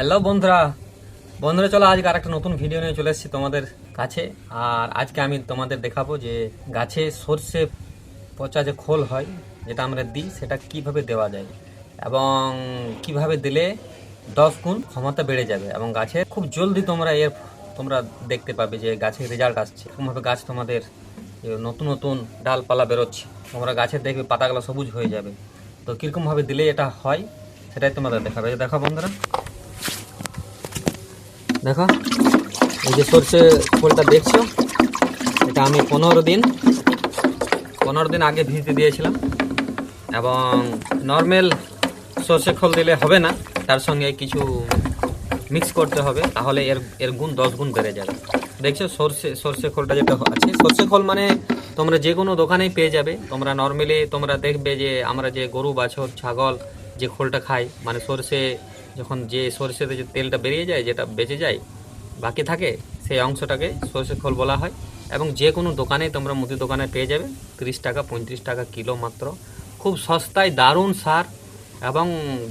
Hello বন্ধুরা। বন্ধুরা, চলো আজকে আরেকটা নতুন ভিডিও নিয়ে চলে এসেছি তোমাদের কাছে। আর আজকে আমি তোমাদের দেখাবো যে গাছে সর্ষে পচা যে খোল হয়, যেটা আমরা দিই, সেটা কীভাবে দেওয়া যায় এবং কীভাবে দিলে দশ গুণ ক্ষমতা বেড়ে যাবে এবং গাছে খুব জলদি তোমরা এর, তোমরা দেখতে পাবে যে গাছের রেজাল্ট আসছে। এরকমভাবে গাছ তোমাদের নতুন নতুন ডালপালা বেরোচ্ছে, তোমরা গাছের দেখবে পাতাগুলো সবুজ হয়ে যাবে। তো কীরকমভাবে দিলে এটা হয়, সেটাই তোমাদের দেখাবে। দেখো বন্ধুরা। দেখো, এই যে সর্ষে ফুলটা দেখছ? এটা আমি পনেরো দিন পনেরো দিন আগে ভিজতে দিয়েছিলাম। এবং নর্মাল সর্ষে খোল দিলে হবে না, তার সঙ্গে কিছু মিক্স করতে হবে, তাহলে এর এর গুণ দশ গুণ বেড়ে যাবে। দেখছ, সর্ষে সর্ষে খোলটা যেটা আছে, সর্ষে খোল মানে তোমরা যে কোনো দোকানেই পেয়ে যাবে। তোমরা নর্মালি তোমরা দেখবে যে আমরা যে গরু, বাছর, ছাগল যে খোলটা খাই মানে সর্ষে যখন যে সর্ষেতে যে তেলটা বেরিয়ে যায়, যেটা বেঁচে যায়, বাকি থাকে, সেই অংশটাকে সর্ষে খোল বলা হয়। এবং যে কোনো দোকানে তোমরা মুদি দোকানে পেয়ে যাবে, তিরিশ টাকা, পঁয়ত্রিশ টাকা কিলো মাত্র। খুব সস্তায়, দারুণ সার এবং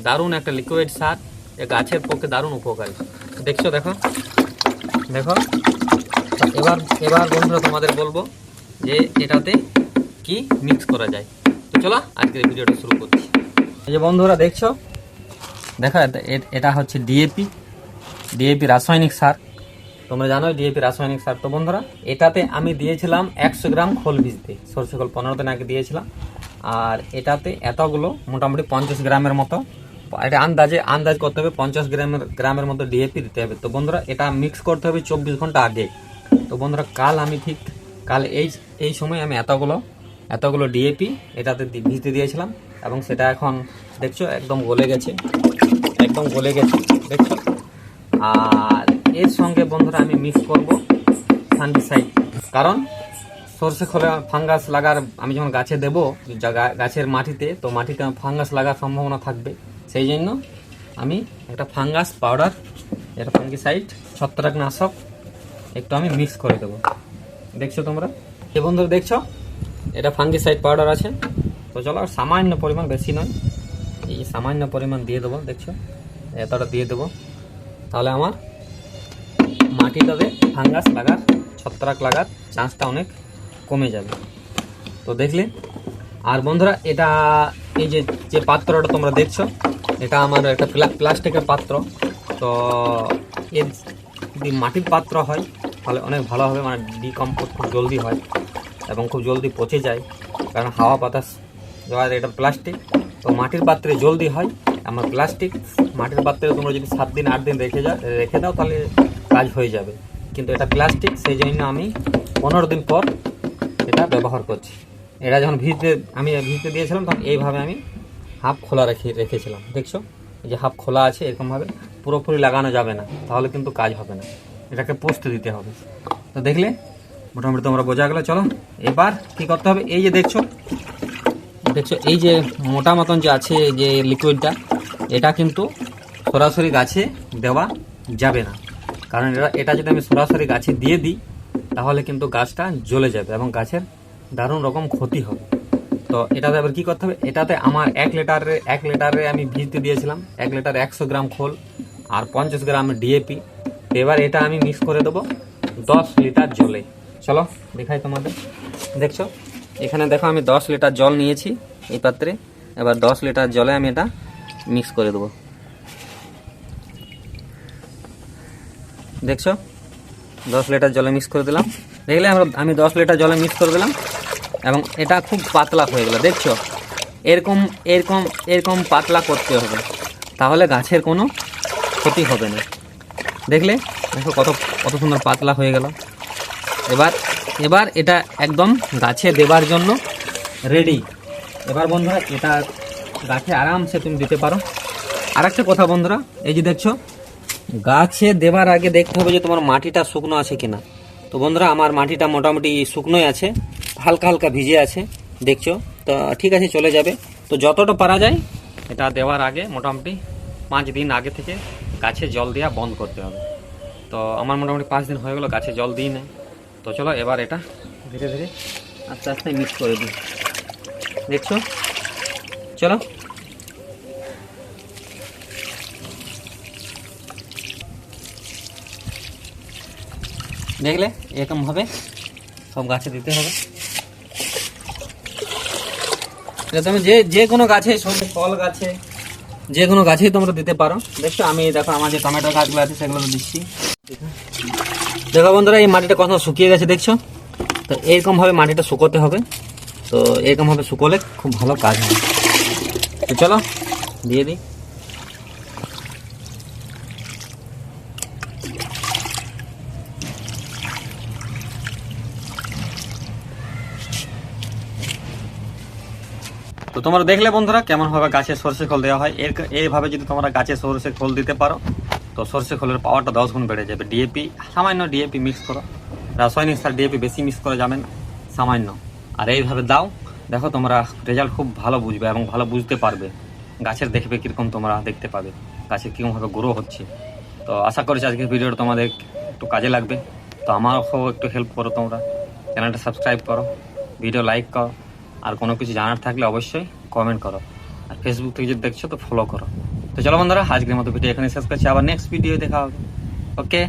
দারুণ একটা লিকুইড সার। এ গাছের পক্ষে দারুণ উপকারী। দেখছ, দেখো? দেখো? এবার এবার বন্ধুরা তোমাদের বলব যে এটাতে কি মিক্স করা যায়। তো চলো, আজকের ভিডিওটা শুরু করছি। এই যে বন্ধুরা দেখছ? দেখো, এটা- হচ্ছে ডিএপি ডিএপি রাসায়নিক সার। তোমরা জানো ডিএপি রাসায়নিক সার। তো বন্ধুরা, এটাতে আমি দিয়েছিলাম একশো গ্রাম খোল ভিজতে সরষে খোল পনেরো দিন আগে দিয়েছিলাম। আর এটাতে এতগুলো, মোটামুটি পঞ্চাশ গ্রামের মতো, এটা আন্দাজে, আন্দাজ করতে হবে, পঞ্চাশ গ্রামের গ্রামের মতো ডিএপি দিতে হবে। তো বন্ধুরা, এটা মিক্স করতে হবে চব্বিশ ঘণ্টা আগে। তো বন্ধুরা, কাল আমি ঠিক, কাল এই এই সময় আমি এতগুলো এতগুলো ডিএপি এটাতে ভিজতে দিয়েছিলাম। এবং সেটা এখন, দেখছ, একদম গলে গেছে। একদম গলে গেছে, দেখছ? আর এর সঙ্গে বন্ধুরা, আমি মিক্স করব ফাঙ্গিসাইড কারণ, সর্ষে খোলা ফাঙ্গাস লাগার, আমি যখন গাছে দেবো গাছের মাটিতে, তো মাটিতে ফাঙ্গাস লাগার সম্ভাবনা থাকবে। সেই জন্য আমি একটা ফাঙ্গাস পাউডার এটা ফাঙ্গিসাইড ছত্রাকনাশক, একটু আমি মিক্স করে দেবো। দেখছ তোমরা? এ বন্ধুরা, দেখছ? এটা ফাঙ্গিসাইড পাউডার আছে। তো চলো, আর সামান্য পরিমাণ বেশি নয়। এই সামান্য পরিমাণ দিয়ে দেবো, দেখছ? এতটা দিয়ে দেবো। তাহলে আমার মাটিটাতে ফাঙ্গাস লাগার, ছত্রাক লাগার চান্সটা অনেক কমে যাবে। তো দেখলে, আর বন্ধুরা, এটা এই যে যে পাত্রটা তোমরা দেখছ, এটা আমার একটা প্লা- প্লাস্টিকের পাত্র। তো এর যদি মাটির পাত্র হয়, তাহলে অনেক ভালো হবে। মানে ডিকম্পোজ খুব জলদি হয় এবং খুব জলদি পচে যায়। কারণ হাওয়া বাতাস দেওয়ার এটা প্লাস্টিক। তো মাটির পাত্রে জলদি হয়, আমার প্লাস্টিক। মাটির পাত্রে তোমরা যদি সাত দিন, আট দিন রেখে যা, রেখে দাও, তাহলে কাজ হয়ে যাবে। কিন্তু এটা প্লাস্টিক, সেই জন্য আমি পনেরো দিন পর এটা ব্যবহার করছি। এটা যখন ভিজতে, আমি ভিজতে দিয়েছিলাম, তখন এইভাবে আমি হাফ খোলা রেখে, রেখেছিলাম। দেখছ? এই যে হাফ খোলা আছে, এরকমভাবে পুরোপুরি লাগানো যাবে না, তাহলে কিন্তু কাজ হবে না। এটাকে পোস্ত দিতে হবে। তো দেখলে, মোটামুটি তোমরা বোঝা গেলো। চলো, এবার কি করতে হবে? এই যে দেখছ দেখছ, এই যে মোটা মতন যে আছে যে লিকুইডটা এটা কিন্তু সরাসরি গাছে দেওয়া যাবে না। কারণ এটা এটা যদি আমি সরাসরি গাছে দিয়ে দিই, তাহলে কিন্তু গাছটা জ্বলে যাবে এবং গাছের দারুণ রকম ক্ষতি হবে। তো এটাতে এবার কী করতে হবে? এটাতে আমার এক লিটারে এক লিটারে আমি ভিজতে দিয়েছিলাম, এক লিটার একশো গ্রাম খোল আর পঞ্চাশ গ্রাম ডিএপি। এবার এটা আমি মিক্স করে দেবো দশ লিটার জলে। চলো, দেখাই তোমাদের। দেখছ? এখানে দেখো আমি দশ লিটার জল নিয়েছি এই পাত্রে। এবার দশ লিটার জলে আমি এটা মিক্স করে দেবো। দেখছ? দশ লিটার জলে মিক্স করে দিলাম। দেখলে আমরা আমি দশ লিটার জলে মিক্স করে দিলাম এবং এটা খুব পাতলা হয়ে গেল। দেখছ? এরকম এরকম এরকম পাতলা করতে হবে। তাহলে গাছের কোনো ক্ষতি হবে না। দেখলে? দেখো কত কত সুন্দর পাতলা হয়ে গেল। এবার এবার এটা একদম গাছে দেবার জন্য রেডি এবার বন্ধুরা, এটা গাছে আরামসে তুমি দিতে পারো। আর একটা কথা বন্ধুরা, এই যে দেখছ, গাছে দেবার আগে দেখতে হবে যে তোমার মাটিটা শুকনো আছে কিনা। তো বন্ধুরা, আমার মাটিটা মোটামুটি শুকনোই আছে, হালকা হালকা ভিজে আছে, দেখছ? তো ঠিক আছে, চলে যাবে। তো যতটা পারা যায়, এটা দেওয়ার আগে মোটামুটি পাঁচ দিন আগে থেকে গাছে জল দেওয়া বন্ধ করতে হবে। তো আমার মোটামুটি পাঁচ দিন হয়ে গেলো গাছে জল দিই না তো চলো এবার এটা ধীরে ধীরে আস্তে আস্তে মিক্স করে দিই। দেখছ? চলো। দেখলে এরকম হবে সব গাছে দিতে হবে। তুমি যে যে কোনো গাছে সব ফল গাছে, যে কোনো গাছেই তোমরা দিতে পারো। দেখছ? আমি, দেখো, আমার যে টমেটো গাছগুলো আছে, সেগুলো দিচ্ছি। দেখো বন্ধুরা, এই মাটিটা কত শুকিয়ে গেছে দেখছ? তো এরকম ভাবে মাটিটা শুকোতে হবে। তো এরকম ভাবে শুকোলে খুব ভালো কাজ হবে তো চলো, দিয়ে দিই। তো তোমরা দেখলে বন্ধুরা কেমন ভাবে গাছে সর্ষে খোল দেওয়া হয়। এর এইভাবে যদি তোমরা গাছে সর্ষে খোল দিতে পারো তো সর্ষে খোলের পাওয়ারটা দশ গুণ বেড়ে যাবে। ডিএপি সামান্য ডিএপি মিক্স করো। রাসায়নিক সার ডিএপি বেশি মিক্স করা যাবে না, সামান্য। আর এইভাবে দাও, দেখো তোমরা রেজাল্ট খুব ভালো বুঝবে এবং ভালো বুঝতে পারবে। গাছের দেখবে কীরকম তোমরা দেখতে পাবে গাছের কীরকমভাবে গ্রো হচ্ছে। তো আশা করছি আজকের ভিডিওটা তোমাদের একটু কাজে লাগবে। তো আমারও একটু হেল্প করো তোমরা। চ্যানেলটা সাবস্ক্রাইব করো ভিডিও লাইক করো। আর কোনো কিছু জানার থাকলে অবশ্যই কমেন্ট করো। আর ফেসবুক থেকে যদি দেখছ তো ফলো করো। তো চলো বন্ধুরা, আজকের মতো ভিডিও এখানে শেষ করছি। আবার নেক্সট ভিডিও দেখা হবে। ওকে